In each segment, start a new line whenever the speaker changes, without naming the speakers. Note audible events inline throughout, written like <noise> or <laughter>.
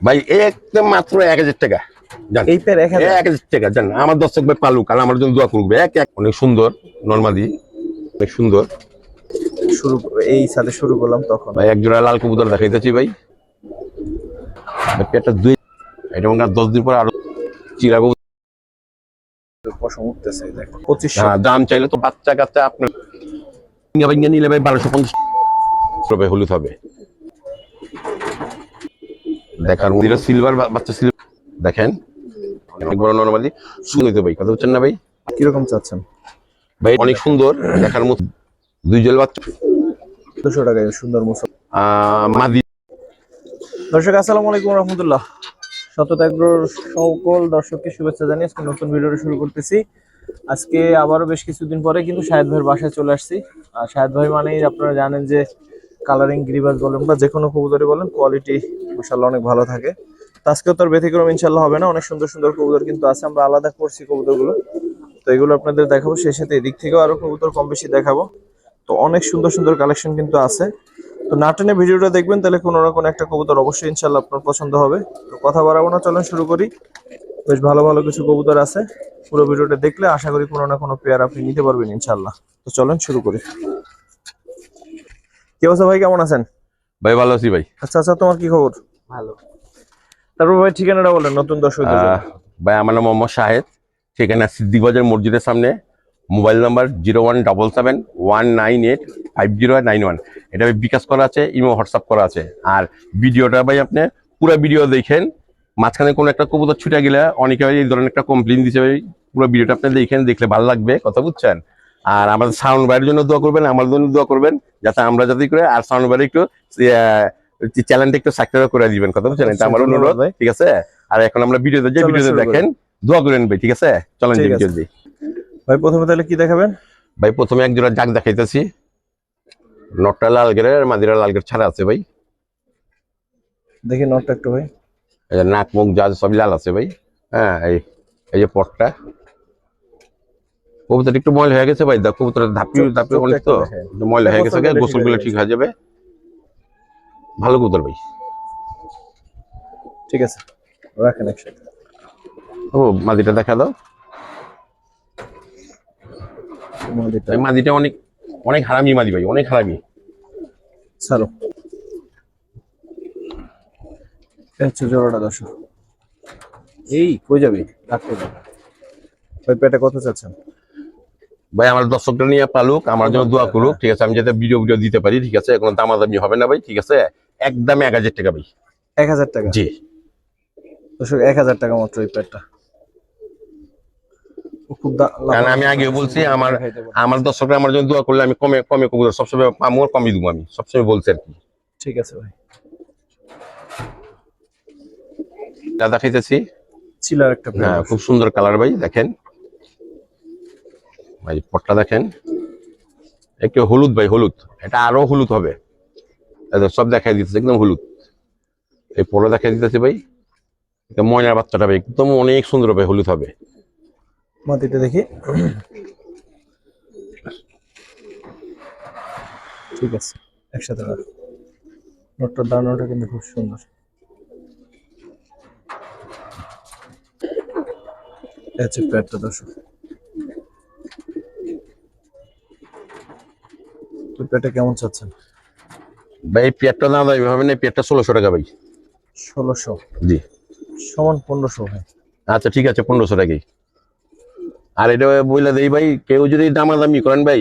ভাই একদম মাত্র এক হাজার টাকা জান
এই পেয়ার এক হাজার
টাকা জান আমার দর্শক ভাই পালুক আর আমার জন্য দোয়া করবে এক এক অনেক সুন্দর নর্মাদি অনেক সুন্দর
শুরু এই সাথে শুরু করলাম তখন
ভাই এক জোড়া লাল কবুতর দেখাইতেছি ভাই পেটটা দুই এটা মনে দশ দিন পর আরও চিরা কবুতর
পশম উঠতেছে দেখো পঁচিশশো
হ্যাঁ, দাম চাইলে তো বাচ্চা কাচ্চা আপনার নিলে ভাই বারোশো পঞ্চাশ হলুদ হবে দেখার মধ্যে সিলভার বাচ্চা সিলভার দেখেন। অনেক বড় নর্মালি সুন্দর ভাই কথা বলছেন না ভাই?
কীরকম চাচ্ছেন?
ভাই অনেক সুন্দর দেখার মতো। দুই জল বাচ্চা।
দুশো টাকায় সুন্দর মুসল
মাদি।
দর্শক আসসালামু আলাইকুম রহমতুল্লাহ। শতত এগ্রোর সকল দর্শককে শুভেচ্ছা জানিয়ে আজকে নতুন ভিডিওটা শুরু করতেছি। আজকে আবারও বেশ কিছুদিন পরে কিন্তু শাহেদ ভাইয়ের বাসায় চলে আসছি। আর শাহেদ ভাই মানেই আপনারা জানেন যে কালারিং গ্রিবাস বলেন বা যে কোনো কবুতরই বলেন কোয়ালিটি মাসাল্লাহ অনেক ভালো থাকে। আজকেও তার ব্যতিক্রম ইনশাল্লাহ হবে না, অনেক সুন্দর সুন্দর কবুতর কিন্তু আছে, আমরা আলাদা করছি কবুতরগুলো। তো এগুলো আপনাদের দেখাবো, সেই সাথে এদিক থেকেও আরও কবুতর কম বেশি দেখাবো। তো অনেক সুন্দর সুন্দর কালেকশন কিন্তু আছে। তো নাটনে ভিডিওটা দেখবেন, তাহলে কোনো না কোনো একটা কবুতর অবশ্যই ইনশাল্লাহ আপনার পছন্দ হবে। তো কথা বাড়াবো না, চলেন শুরু করি। বেশ ভালো ভালো কিছু কবুতর আছে, পুরো ভিডিওটা দেখলে আশা করি কোনো না কোনো পেয়ার আপনি নিতে পারবেন ইনশাল্লাহ তো চলেন শুরু করি। কি অবস্থা ভাই? কেমন আছেন?
ভাই ভালো আছি ভাই।
আচ্ছা আচ্ছা তোমার কি খবর? ভালো। তারপর ভাই ঠিকানাটা বলেন নতুন।
আহ, ভাই আমার নাম মোহাম্মদ শাহেদ। সেখানে সিদ্দিক বাজার মসজিদের সামনে। Mobile number zero one double seven one nine eight five zero nine one. এটা ভাই বিকাশ করা আছে ইমো হোয়াটসঅ্যাপ করা আছে। আর ভিডিওটা ভাই আপনি পুরো ভিডিও দেখেন। মাঝখানে কোনো একটা কবুতর ছুটে গেলে অনেকে ভাই এই ধরনের একটা কমপ্লেন দিচ্ছে ভাই পুরো ভিডিওটা আপনি দেখেন দেখলে ভালো লাগবে। কথা বুঝছেন? আর আমাদের সাউন্ড বাইরের জন্য দোয়া করবেন আমার জন্য দোয়া করবেন যাতে আমরা যাতে করে আর সাউন্ড বাইরে একটু চ্যানেলটা একটু সাবস্ক্রাইব করে দিবেন। কথা বুঝছেন এটা আমার অনুরোধ ঠিক আছে? আর এখন আমরা ভিডিওতে যে ভিডিওতে দেখেন। দোয়া করেন ভাই ঠিক আছে? চলেন যে ভিডিও
ভাই প্রথমে তাহলে কি দেখাবেন?
ভাই প্রথমে এক জোড়া জাগ দেখাইতেছি। নটটা লাল গেরে আর মাদিরা লাল গের ছাড়া আছে ভাই।
দেখি নটটা একটু ভাই।
এই যে নাক মুখ যা সবই লাল আছে ভাই। হ্যাঁ এই এই যে পটটা। কবুতর একটু ময়লা হয়ে গেছে ভাই। দেখ কবুতরের ধাপি ধাপি অনেক তো। ময়লা হয়ে গেছে
গোসল করলে ঠিক হয়ে যাবে।
ভালো কবুতর ভাই।
ঠিক আছে রাখেন একসাথে
ও মাদিটা দেখা দাও।
মাদিটা।
অনেক অনেক হারামি মাদি ভাই অনেক হারামি।
এই হচ্ছে জোড়াটা দর্শক। এই কই যাবি? রাখতে যাবে ওই পেটে কত চাচ্ছেন?
ভাই আমার দর্শকটা নিয়ে পালুক আমার জন্য দোয়া করুক ঠিক আছে? আমি যাতে ভিডিও ভিডিও দিতে পারি ঠিক আছে? কোনো দামাদামি হবে না ভাই ঠিক আছে? একদম এক হাজার টাকা ভাই।
এক হাজার টাকা?
জি।
দর্শক এক হাজার টাকা মাত্র এই
কারণ আমি আগে বলছি আমার আমার দর্শকরা আমার জন্য দোয়া করলে আমি কমে কমে কবুতর সবসময় পামো কমই দেবো আমি সবসময় বলছি আর কি।
ঠিক আছে ভাই।
যা দেখাইতেছি
চিলার একটা
হ্যাঁ খুব সুন্দর কালার ভাই দেখেন। ভাই পটটা দেখেন, একটু হলুদ ভাই, হলুদ। এটা আরও হলুদ হবে। সব দেখাই দিতেছে, একদম হলুদ। এই পলো দেখাই দিতেছে ভাই। ময়নার বাচ্চাটা ভাই, একদম অনেক সুন্দর ভাই, হলুদ হবে।
মাটিটা দেখি। ঠিক আছে, একসাথে নোটটার দানাটা কিন্তু খুব সুন্দর। আচ্ছা প্যাডটা, দর্শক। প্যাডটা কেমন চাচ্ছেন?
ভাই পেয়ারটা না দাবি হবে না এই পেয়ারটা ষোলোশো টাকা ভাই।
ষোলোশো?
জি।
সমান পনেরোশো হয়
আচ্ছা ঠিক আছে পনেরোশো টাকাই। আর এটা বইলা দেই ভাই কেউ যদি দামাদামি করেন ভাই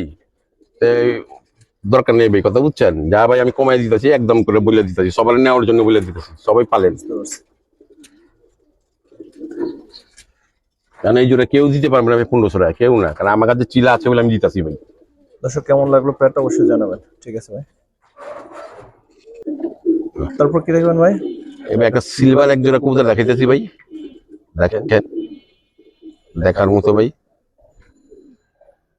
দরকার নেই ভাই কথা বুঝছেন? যা ভাই আমি কমাই দিতেছি একদম করে বলে দিতেছি সবার নেওয়ার জন্য বলে দিতেছি সবাই পালেন। কারণ এই জোরে কেউ দিতে পারবে না ভাই পনেরোশো টাকা কেউ না কারণ আমার কাছে চিলা আছে বলে আমি দিতেছি ভাই।
দর্শক কেমন লাগল প্যাডটা অবশ্যই জানাবেন। ঠিক আছে ভাই। তারপর কি দেখবেন ভাই?
এবার একটা সিলভার এক জোড়া কবুতর দেখাইতেছি ভাই। দেখেন দেখার মতো ভাই।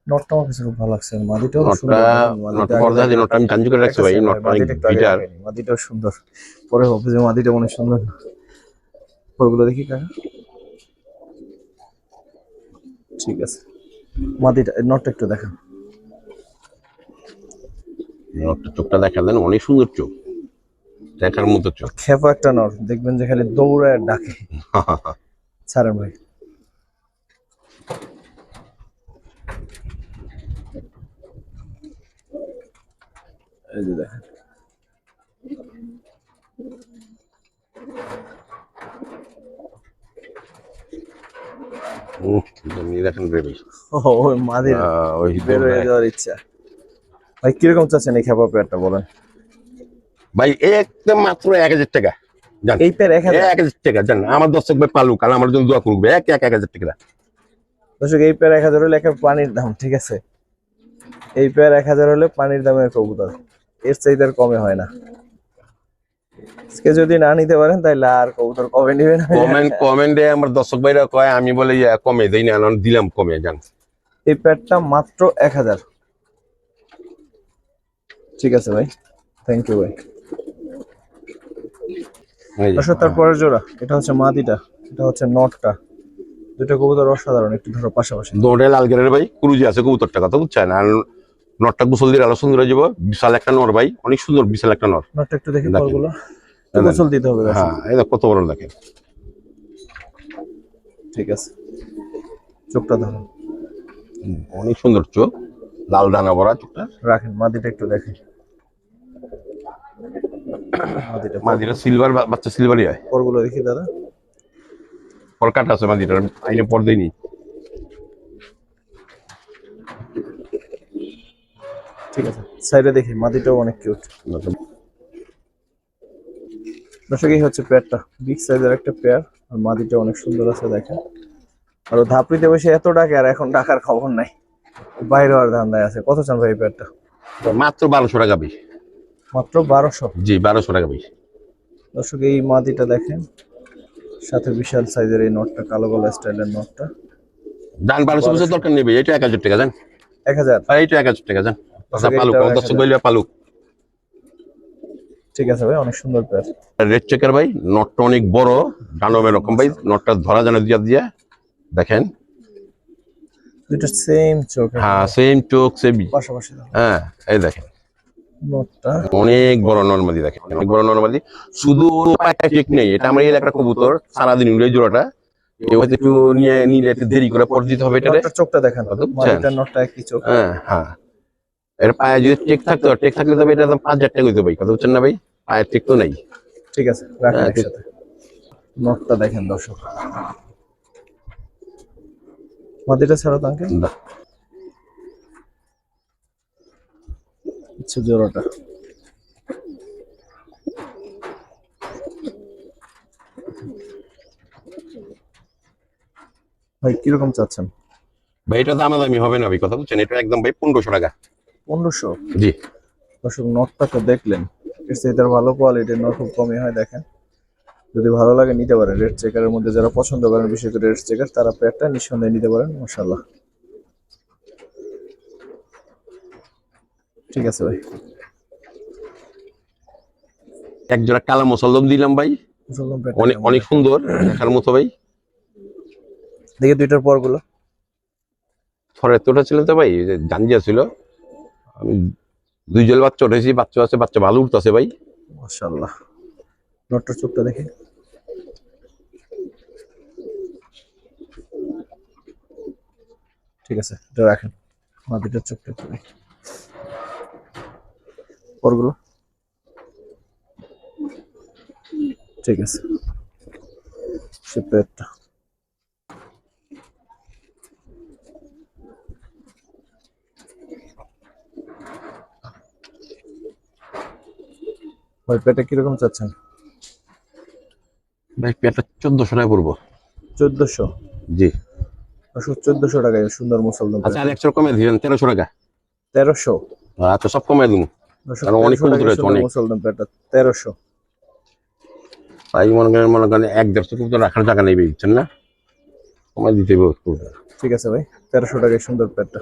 নটটা আমার কাছে খুব ভালো লাগছে। মাদিটাও সুন্দর। মাদিটা
নটটা পর্দা আমি করে রাখছি ভাই নটটা অনেক বিটার
মাদিটাও সুন্দর। পরে হবে যে মাদিটা হয় সুন্দর। ওগুলো দেখি কাকা। ঠিক আছে। মাদিটা নটটা একটু দেখা
নটটা চোখটা দেখা দেন অনেক সুন্দর চোখ। দেখার মতো চোখ।
খেপা একটা নর দেখবেন যে খালি দৌড়ায় ডাকে। <laughs> ছাড়েন ভাই। এই যে দেখেন।
দেখেন ভাই <laughs>
ও মাদির
ওই
বের হয়ে যাওয়ার ইচ্ছা। ভাই কীরকম চাচ্ছেন এই খেপা পেয়ারটা বলেন?
ভাই একদম মাত্র এক হাজার টাকা। জান।
এই পেয়ার এক হাজার?
এক হাজার টাকা জান। আমার দর্শক ভাই পালুক আর আমার জন্য দোয়া করুক এক এক এক হাজার টাকা।
দর্শক এই পেয়ার এক হাজার হলে একটা পানির দাম ঠিক আছে? এই পেয়ার এক হাজার হলে পানির কবুতর। এর কমে হয় না। আজকে যদি না নিতে পারেন তাহলে আর কবুতর কমে নেবেন?
কমেন্ট কমেন্টে আমার দর্শক ভাইরা কয় আমি বলে কমে দেই না দিলাম কমে জান।
এই প্যাডটা মাত্র এক হাজার। ঠিক আছে ভাই। থ্যাংক ইউ ভাই। দর্শক তারপরের জোড়া এটা হচ্ছে মাদিটা এটা হচ্ছে নটটা। দুটো কবুতর অসাধারণ একটু ধরো পাশাপাশি।
দৌড়ে লাল গেরের ভাই কুরুজি আছে কবুতরটা কথা বুঝছেন। আর নটটা গোসল দিয়ে আলো সুন্দর হয়ে যাব। বিশাল একটা নর ভাই অনেক সুন্দর বিশাল একটা নর।
নটটা একটু দেখে। পরগুলো। গোসল দিতে হবে
হ্যাঁ দেখো কত বড় দেখেন।
ঠিক আছে। চোখটা ধরুন
অনেক সুন্দর চোখ। লাল ডানা ভরা চোখটা
রাখেন মাদিটা একটু দেখেন। মাদিটা
মাদিটা সিলভার বাচ্চা সিলভারই হয়।
পরগুলো দেখি দাদা।
পর কাটা আছে মাদিটার আইনে পর দেয়নি
ঠিক আছে সাইডে দেখি মাদিটাও অনেক কিউট দর্শক এই হচ্ছে পেয়ারটা। বিগ সাইজের একটা পেয়ার আর মাদিটা অনেক সুন্দর আছে দেখেন। আর ধাপড়িতে বসে এত ডাকে আর এখন ডাকার খবর নাই। বাইরে ধান্দায় আছে। কত চান ভাই
মাত্র বারোশো টাকা বেশি
মাত্র বারোশো?
জি বারোশো টাকা বেশি
দর্শক এই মাদিটা দেখেন। সাথে বিশাল সাইজের এই নটটা কালো গলা স্টাইলের নটটা
ডান বারোশো বছর দরকার নেবে এটা এক হাজার টাকা জান।
এক হাজার?
আর এইটা এক হাজার টাকা জান। পালুক দর্শক। পালুক।
ঠিক আছে ভাই অনেক সুন্দর পেয়ার
রেড চেকার ভাই নটটা অনেক বড় এরকম ভাই নটটা ধরা জানা দিয়া দিয়া দেখেন।
দুটো সেম চোখ
হ্যাঁ সেম চোখ সেবি
পাশাপাশি
হ্যাঁ এই দেখেন। অনেক বড় নর্মালি দেখেন অনেক বড় নর্মালি শুধু পায়ের ঠিক নেই এটা আমার এলাকার কবুতর সারাদিন উড়ে জোড়াটা। একটু নিয়ে নিলে একটু দেরি করে পর দিতে হবে
নটটার চোখটা দেখেন নটটা একই চোখ।
হ্যাঁ হ্যাঁ। এর পায়ে যদি টেক থাকতো টেক থাকলে তবে এটা পাঁচ হাজার টাকা হইতো ভাই কথা বুঝছেন না ভাই? পায়ের টেক তো নেই।
ঠিক আছে রাখেন
হ্যাঁ,
একসাথে। নটটা দেখেন দর্শক। মাদিটা ছাড়া তো আঙ্কেল
দা-
আচ্ছা জোড়াটা। ভাই কীরকম চাচ্ছেন?
ভাই এটা দামা দামি হবে না ভাই কথা বুঝছেন? এটা একদম ভাই পনেরোশো টাকা।
পনেরোশো?
জি।
দর্শক নটটা তো দেখলেন। এর চাইতে ভালো কোয়ালিটির নট খুব কমই হয় দেখেন। যদি ভালো লাগে নিতে পারেন। রেড চেকারের মধ্যে যারা পছন্দ করেন বিশেষ করে রেড চেকার তারা পেয়ারটা নিঃসন্দেহে নিতে পারেন মাসাল্লাহ ঠিক আছে ভাই।
এক জোড়া কালা মসলদম দিলাম ভাই। অনেক অনেক সুন্দর দেখার মতো ভাই।
দেখি দুইটার পরগুলো।
ফরের তোটা ছিল তো ভাই জাঞ্জিয়া ছিল। আমি দুই জল বাচ্চা উঠেছি বাচ্চা আছে বাচ্চা ভালো উঠতেছে ভাই।
মাশাল্লাহ নটটার চোখটা দেখি। ঠিক আছে এটা রাখেন। মাটিটার চোখটা দেখি। পরগুলো? ঠিক আছে। সে পেটটা ওই পেটে কীরকম চাচ্ছেন?
ভাই পেয়ারটা চোদ্দশো টাকা পড়ব
চোদ্দশো?
জি।
চোদ্দশো টাকায় সুন্দর মুসলমান
আচ্ছা আর একশো কমে দিলেন তেরোশো টাকা?
তেরোশো।
আচ্ছা সব কমে দিন অনেক কবুতর আছে, অনেক।
মুসলমান পেটটা তেরোশো।
তাই মনে করেন মনে করেন এক দেড়শো কবুতর রাখার জায়গা নেই বুঝছেন না? কমাই দিতে হবে কবুতর।
ঠিক আছে ভাই তেরোশো টাকায় সুন্দর পেটটা।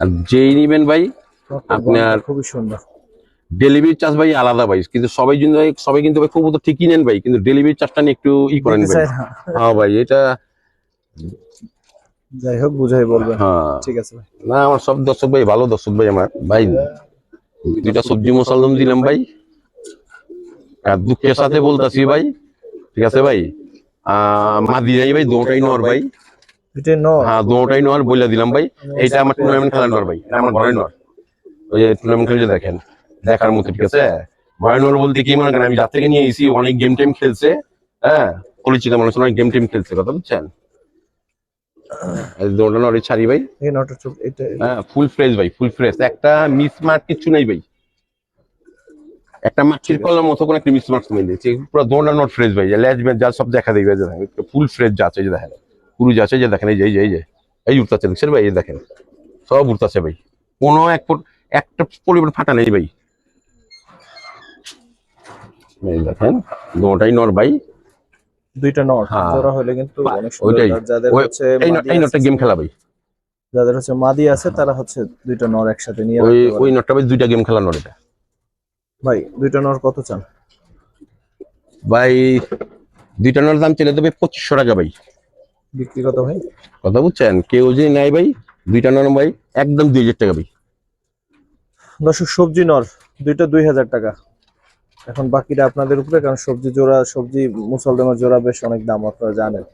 আর যেই নিবেন ভাই আপনার-
খুবই সুন্দর।
ডেলিভারি চার্জ ভাই আলাদা ভাই। কিন্তু সবাই জন্য সবাই কিন্তু ভাই কবুতর ঠিকই নেন ভাই কিন্তু ডেলিভারি চার্জটা নিয়ে একটু ই করেন ভাই। হ্যাঁ। ভাই এটা
যাই হোক বুঝাই বলবেন
হ্যাঁ।
ঠিক আছে ভাই।
না আমার সব দর্শক ভাই ভালো দর্শক ভাই আমার। ভাই দুইটা সবজি মশালদম দিলাম ভাই। আর দুঃখের সাথে বলতাছি ভাই। ঠিক আছে ভাই? আহ মাদি নাই ভাই দুটাই নর ভাই।
নর?
হ্যাঁ দুটাই নর বলে দিলাম ভাই। এইটা আমার টুর্নামেন্ট খেলার নর ভাই। এটা আমার ঘরের নর। ওই টুর্নামেন্ট খেলে দেখেন। দেখার মতো ঠিক আছে? ঘরের নর বলতে কি মনে করেন আমি যার থেকে নিয়ে এসেছি অনেক গেম টেম খেলছে হ্যাঁ? পরিচিত মানুষ অনেক গেম টেম খেলছে কথা বুঝছেন? ছাড়ি ভাই। হ্যাঁ ফুল ফ্রেশ ভাই ফুল ফ্রেশ একটা মিস মার্ক কিছু নাই ভাই। একটা মাছির কলার মতো কোনো একটা মিস মার্ক মিলে দিয়েছে পুরো নট ফ্রেশ ভাই। যা সব দেখা দিবে ফুল ফ্রেশ যে দেখেন। পুরো যে দেখেন এই যে এই যে এই যে। এই দেখছেন ভাই এই দেখেন। সব ভাই। কোনো এক একটা ফাটা নেই ভাই। এই দেখেন দুটাই নর ভাই।
দুইটা নর
হ্যাঁ।
জোড়া হলে কিন্তু অনেক সুন্দর। যাদের হচ্ছে
এই ন-
মাদি
এই
আছে-
নটটা গেম খেলা ভাই।
যাদের হচ্ছে মাদি আছে তারা হচ্ছে দুইটা নর একসাথে নিয়ে
ওই। ওই নটটা ভাই দুইটা গেম খেলা নর এটা।
ভাই দুইটা নর কত চান?
ভাই দুইটা নর দাম চলে দেবে পঁচিশশো টাকা ভাই।
বিক্রি কত ভাই?
কথা বুঝছেন? কেউ যদি নাই ভাই দুইটা নর ভাই একদম দুই হাজার টাকা ভাই।
দর্শক সবজি নর দুইটা দুই হাজার টাকা। এখন বাকিটা আপনাদের উপরে কারণ সবজি জোড়া সবজি মুসলদমের জোড়া বেশ অনেক দাম আপনারা জানেন।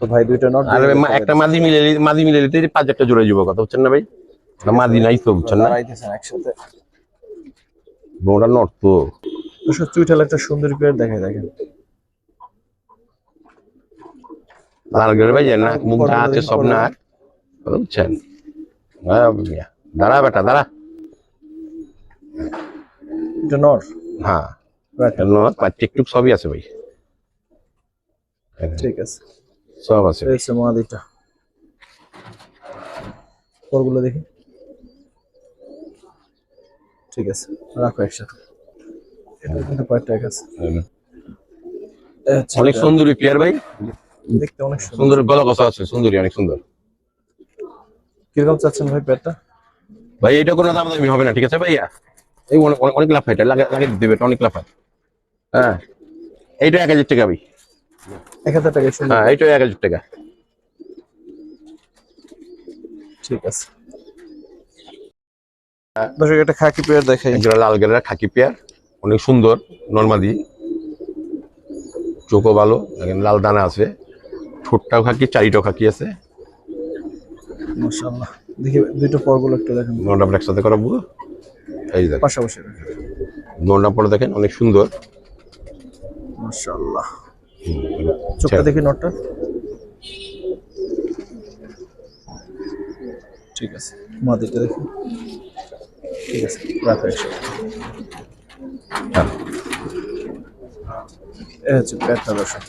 তো ভাই দুইটা নট
আর একটা মাদি মিলে মাদি মিলে নিতে পাঁচ একটা জোড়া যাব কথা বুঝছেন না ভাই? না মাদি নাই তো বুঝছেন না?
একসাথে।
ওটা নট তো।
দর্শক চুইঠাল একটা সুন্দর পেয়ার দেখাই দেখেন।
লাল গেলে ভাই নাক মুখ আছে সব না। বুঝছেন? হ্যাঁ। দাঁড়া বেটা দাঁড়া।
এটা নর
হ্যাঁ। টিকটুক সবই আছে ভাই।
ঠিক আছে।
সব আছে।
এই পরগুলো দেখি। ঠিক আছে রাখো একসাথে।
অনেক সুন্দরী প্লেয়ার ভাই।
দেখতে অনেক সুন্দর।
সুন্দর গলা কষা আছে সুন্দরী অনেক সুন্দর।
কীরকম চাচ্ছেন ভাই পেয়ারটা
ভাই এটা কোনো দাম দামি হবে না ঠিক আছে ভাইয়া? এই অনেক লাভ এটা লাগে এটা অনেক লাভ হ্যাঁ এইটা এক হাজার টাকা ভাই।
এক হাজার টাকা
হ্যাঁ এইটা এক হাজার টাকা।
ঠিক আছে। দর্শক একটা খাকি পেয়ার দেখাই।
একজোড়া লাল গেলার খাকি পেয়ার অনেক সুন্দর নর্মাদি। চোখও ভালো লাল দানা আছে। ঠোঁটটাও খাকি চারিটাও খাকি আছে।
মাশাআল্লাহ। দেখি দুইটা পরগুলো একটু দেখেন।
নটা একসাথে করাবো। এই দেখেন
পাশাপাশি
নটা পরে দেখেন অনেক সুন্দর।
মাশাআল্লাহ। চোখটা
আচ্ছা।
দেখি নটটা। ঠিক আছে মাদিটা দেখি। ঠিক আছে রাখো একসাথে
হ্যাঁ।
হচ্ছে দর্শক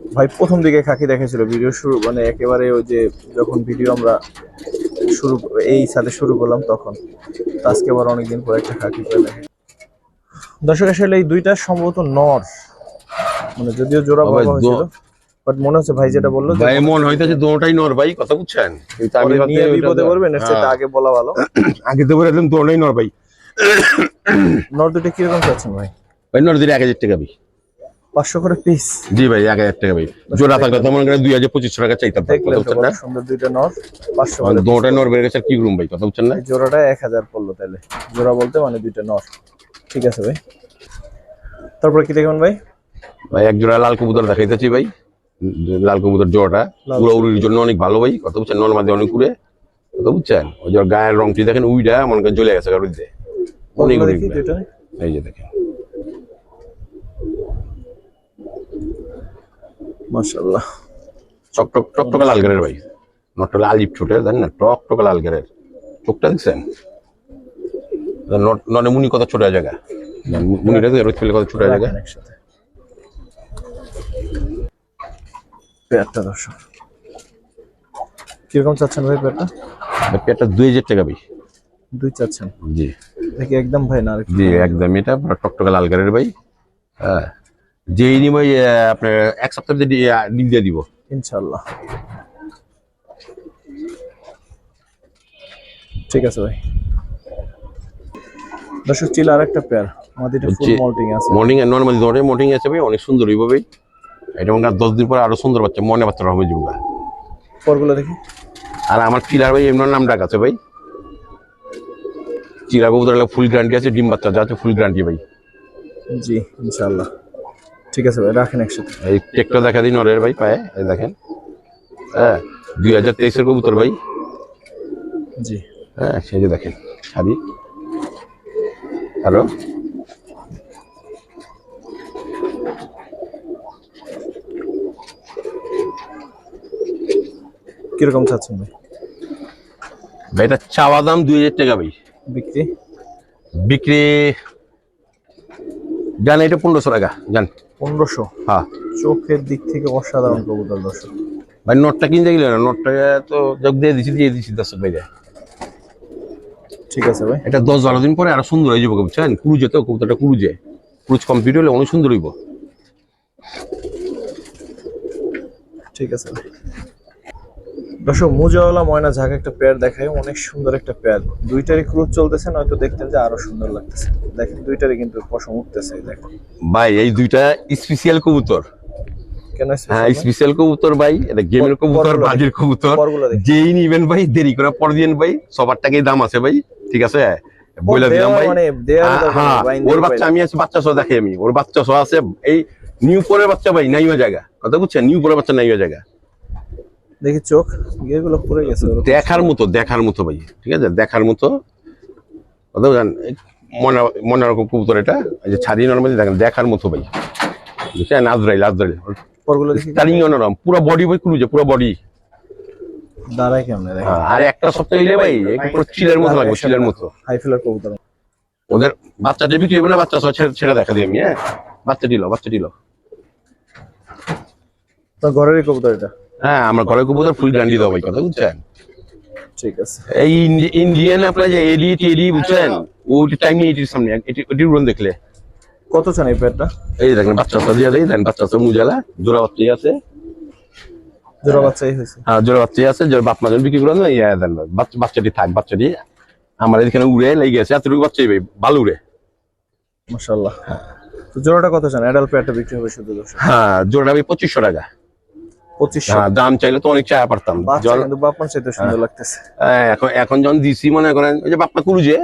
ভাই প্রথম দিকে খাকি দেখেছিল ভিডিও শুরু মানে একেবারে ওই যে যখন ভিডিও আমরা শুরু এই সাথে শুরু করলাম তখন। তো আজকে আবার অনেকদিন পরে একটা খাকি দেখে দর্শক আসলে এই দুইটা সম্ভবত নর। মানে যদিও জোড়া বলা হয়েছিল বাট মনে হচ্ছে ভাই যেটা বলল
ভাই মন হইতেছে দুটাই নর ভাই কথা বুঝছেন? কিন্তু আমি
নিয়ে বিপদে পড়বেন এর চেয়ে
হ্যাঁ,
আগে বলা ভালো। <coughs>
আগে তো বলে দিলাম দুটাই নর ভাই। <coughs>
নর দুটো কীরকম চাচ্ছেন ভাই?
ভাই নর দিলে এক হাজার টাকা ভাই।
পাঁচশো করে পিস
জি ভাই এক হাজার টাকা ভাই। জোড়া থাকলে তো মনে করেন দুই হাজার পঁচিশশো টাকা চাইতাম
সুন্দর দুইটা নর পাঁচশো করে piece।
নর বেড়ে গেছে কি করুম ভাই কথা বুঝছেন না?
জোড়াটা এক হাজার পড়ল তাহলে জোড়া বলতে মানে দুইটা নর। ঠিক আছে ভাই। তারপর কি দেখবেন ভাই?
ভাই এক জোড়া লাল কবুতর দেখাইতেছি ভাই। লাল কবুতর জোড়াটা। উড়ির জন্য অনেক ভালো ভাই কথা বুঝছেন? নর্মাদি অনেক উড়ে কথা বুঝছেন? ওই ওর গায়ের রংটি দেখেন উইটা মনে করেন জ্বলে গেছে দিয়ে অনেক এই যে দেখেন।
মাশাআল্লাহ।
টক টক টক টকা লাল গেরের ভাই। নটটা লাল লিপ ছোটের জানেন না? টক টকা লাল গেরের চোখটা দেখছেন? ননে মুনি কত ছোট জায়গা? মুনিটা তো রোজ পেলে কত ছোট জায়গা?
পেয়ারটা দর্শক কীরকম চাচ্ছেন ভাই পেয়ারটা?
পেটটা দুই হাজার টাকা ভাই।
দুই চাচ্ছেন?
জি।
দেখি একদম ভাই না
জি একদম এটা টকটকা লাল গাড়ির ভাই। হ্যাঁ। যেই নিম ওই আপনার এক সপ্তাহ ডিম দিয়ে দিব।
ইনশাল্লাহ ঠিক আছে ভাই। দর্শক চিল আর একটা পেয়ার মাদিটা ফুল মল্টিং আছে।
মর্নিং নর্মালি ধরে মর্নিং আছে ভাই অনেক সুন্দর হইব ভাই এটা মনে দশ দিন পরে আরও সুন্দর বাচ্চা মনে বাচ্চা হবে জীবনটা
পরগুলো দেখি।
আর আমার পিলার ভাই এমন নাম ডাক আছে ভাই। চিরা কবুতর ফুল গ্যারান্টি আছে ডিম বাচ্চা যা আছে ফুল গ্যারান্টি ভাই।
জি ইনশাল্লাহ ঠিক আছে ভাই রাখেন একসাথে।
এই টেকটা দেখা দিন নরের ভাই পায়ে এই দেখেন। হ্যাঁ দুই হাজার তেইশের কবুতর ভাই।
জি।
হ্যাঁ সেই যে দেখেন শাড়ি হ্যালো।
কীরকম চাচ্ছেন ভাই?
ভাই এটা চাওয়া দাম দুই হাজার টাকা ভাই।
বিক্রি?
বিক্রি জান এটা পনেরোশো টাকা জান।
পনেরোশো?
হ্যাঁ।
চোখের দিক থেকে অসাধারণ কবুতর দর্শক।
ভাই নোটটা কিনতে গেলে না নোটটা তো যোগ দিয়ে দিছি দিয়ে দিছি দশ ভাই
ঠিক আছে ভাই।
এটা দশ বারো দিন পরে আরও সুন্দর হয়ে যাবে বুঝছেন কুরুজে তো কবুতরটা কুরুজে। কুরুজ কমপ্লিট হলে অনেক সুন্দর হইব।
ঠিক আছে ভাই। দর্শক মুজাওয়ালা ময়না ঝাঁক একটা পেয়ার দেখায় অনেক সুন্দর একটা পেয়ার। দুইটারই ক্রুজ চলতেছে নয়তো দেখতেন যে আরও সুন্দর লাগতেছে। দেখেন দুইটারই কিন্তু পশম উঠতেছে দেখেন
ভাই এই দুইটা স্পেশাল কবুতর। হ্যাঁ
ভাই?
স্পেশাল কবুতর ভাই এটা গেমের কবুতর বাজির কবুতর। যেই নিবেন ভাই দেরি করে পর দিন ভাই। সবার টাকাই দাম আছে ভাই ঠিক আছে? বইলা দিলাম ভাই।
মানে
হ্যাঁ, হ্যাঁ, ওর বাচ্চা। আমি আছি বাচ্চা সহ দেখে আমি। ওর বাচ্চা সহ আছে এই নিউ পরের বাচ্চা ভাই নাইও জায়গা। কথা বুঝছেন? নিউ পরের বাচ্চা নাইও জায়গা।
দেখি চোখ এগুলো পড়ে গেছে
দেখার মতো দেখার মতো ভাই ঠিক আছে? দেখার মতো। কথা মনে মনে রকম কবুতর এটা যে ছাড়ি নর্মালি দেখেন দেখার মতো ভাই। বুঝছেন? আজরাইল আজরাইল
পরগুলো দেখি।
স্টারিং অনরম পুরো বডি ভাই ক্রুজে পুরো বডি
দাঁড়ায় কেমনে দেখেন।
আর একটা সপ্তাহ নিলে ভাই পুরো চিলের মতো লাগবে চিলের মতো।
হাই ফিলার কবুতর।
ওদের বাচ্চাটা বিক্রি হবে না? বাচ্চা ছেড়ে দেখা দিই আমি হ্যাঁ? বাচ্চা দিল বাচ্চা দিল।
তো ঘরেরই কবুতর এটা।
হ্যাঁ আমার ঘরে কবুতর ফুল গ্যারান্টি দেবো কথা বুঝছেন?
ঠিক আছে।
এই ইন্ডিয়ান আপনার যে এডি টেডি বুঝছেন? ওটি টাইম নিয়ে এটির সামনে এটি দেখলে।
কত চান এই পেয়ারটা?
এই দেখেন বাচ্চা বাচ্চা দিয়ে বাচ্চা বাচ্চা মুজালা জোড়া বাচ্চাই আছে।
জোড়া বাচ্চাই হয়েছে।
হ্যাঁ জোড়া বাচ্চাই আছে জোড়া বাপ মাজন বিক্রি করেন ইয়া দেন বাচ্চা বাচ্চাটি থাক বাচ্চাটি আমার এখানে উড়ে লেগে গেছে এতটুকু বাচ্চাই ভাই ভালো উড়ে।
মাশাআল্লাহ। তো জোড়াটা কত চান? অ্যাডাল্ট পেয়ারটা বিক্রি হবে শুধু
হ্যাঁ জোড়াটা ভাই পঁচিশশো টাকা।
পঁচিশশো।
হ্যাঁ দাম চাইলে তো অনেক চায়া পারতাম।
কিন্তু চাইতে সুন্দর লাগতেছে।
হ্যাঁ, এখন এখন যখন দিছি মনে করেন ওই যে বাপমা কুরুজে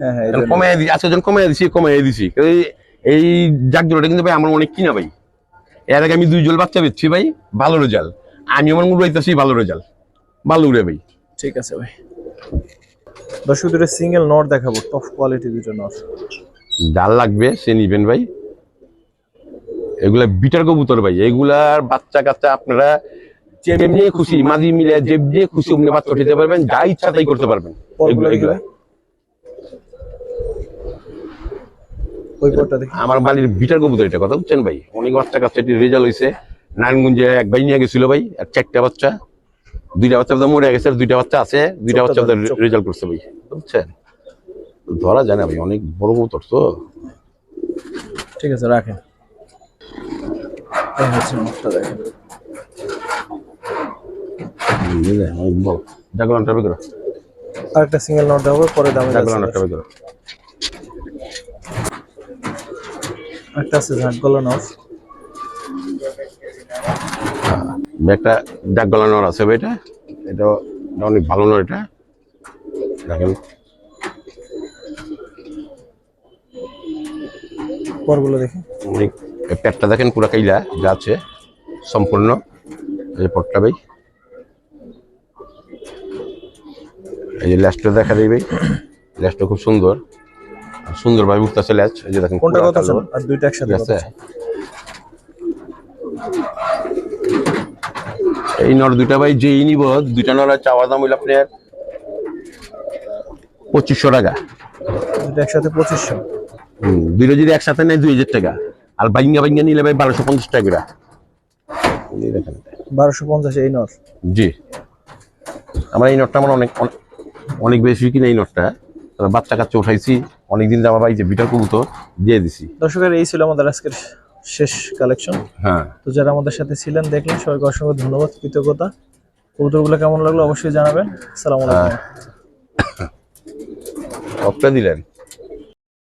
হ্যাঁ হ্যাঁ এই জন্য।
কমাই দিছি আজকে যখন কমাই দিছি কমাই দিছি। এই এই জাগ কিন্তু ভাই আমার অনেক কিনা ভাই। এর আগে আমি দুই জল বাচ্চা বেচছি ভাই ভালো রেজাল্ট। আমি আমার মুড় পাইতেছি ভালো রেজাল্ট। ভালো উড়ে ভাই।
ঠিক আছে ভাই। দর্শক দুটো সিঙ্গেল নট দেখাবো টপ কোয়ালিটি দুটো নট
ডাল লাগবে সে নিবেন ভাই। এগুলা বিটার কবুতর ভাই এগুলার বাচ্চা কাচ্চা আপনারা যেমনি খুশি মাঝি মিলে খুশি অমনি বাচ্চা উঠাতে পারবেন যা ইচ্ছা তাই করতে পারবেন। এগুলা আমার বাড়ির বিটার কবুতর এটা কথা বুঝছেন ভাই? অনেক বাচ্চা কাচ্চা এটি রেজাল্ট হয়েছে নারায়ণগঞ্জে এক ভাই নিয়ে গেছিল ভাই আর চারটা বাচ্চা। দুইটা বাচ্চা মরে গেছে আর দুইটা বাচ্চা আছে দুইটা বাচ্চা রেজাল্ট করছে ভাই বুঝছেন? ধরা যায় না ভাই অনেক বড় কবুতর তো।
ঠিক আছে রাখেন। এই হচ্ছে দেখেন।
বের করো
আরেকটা সিঙ্গেল নট দেখাবো পরে দামে
জাগরণটা বের করো
একটা আছে গলা নট
একটা ডাক গলানোর আছে এটা। এটা অনেক ভালো নয় এটা। দেখেন।
পরগুলো দেখি।
অনেক পেটটা দেখেন পুরা কাইলা যা আছে সম্পূর্ণ এই পটটা ভাই। এই যে ল্যাসটা দেখা দেই ভাই। ল্যাসটা খুব সুন্দর। আর সুন্দর ভাবে উঠতেছে ল্যাচ এই যে দেখেন
কোনটা কত আর দুইটা একসাথে
আছে? এই নর দুইটা ভাই যেই নিব দুইটা নর চাওয়া দাম হইল আপনার পঁচিশশো টাকা।
দুইটা একসাথে পঁচিশশো।
হুম, দুইটা যদি একসাথে নেয় দুই হাজার টাকা। আর বাইঙ্গা বাইঙ্গা নিলে ভাই বারোশো পঞ্চাশ টাকা।
বারোশো পঞ্চাশ এই নট?
জি। আমার এই নটটা আমার অনেক অনেক- বেশি কিনা এই নটটা। বাচ্চা কাচ্চা উঠাইছি। অনেকদিন যাওয়া ভাই যে বিটার কবুতর দিয়ে দিছি।
দর্শকের এই ছিল আমাদের আজকের শেষ কালেকশন
হ্যাঁ।
তো যারা আমাদের সাথে ছিলেন দেখলেন সবাইকে অসংখ্য ধন্যবাদ কৃতজ্ঞতা। কবুতরগুলো কেমন লাগল? অবশ্যই জানাবেন। আসসালামু আলাইকুম। <coughs>
অফটা দিলেন।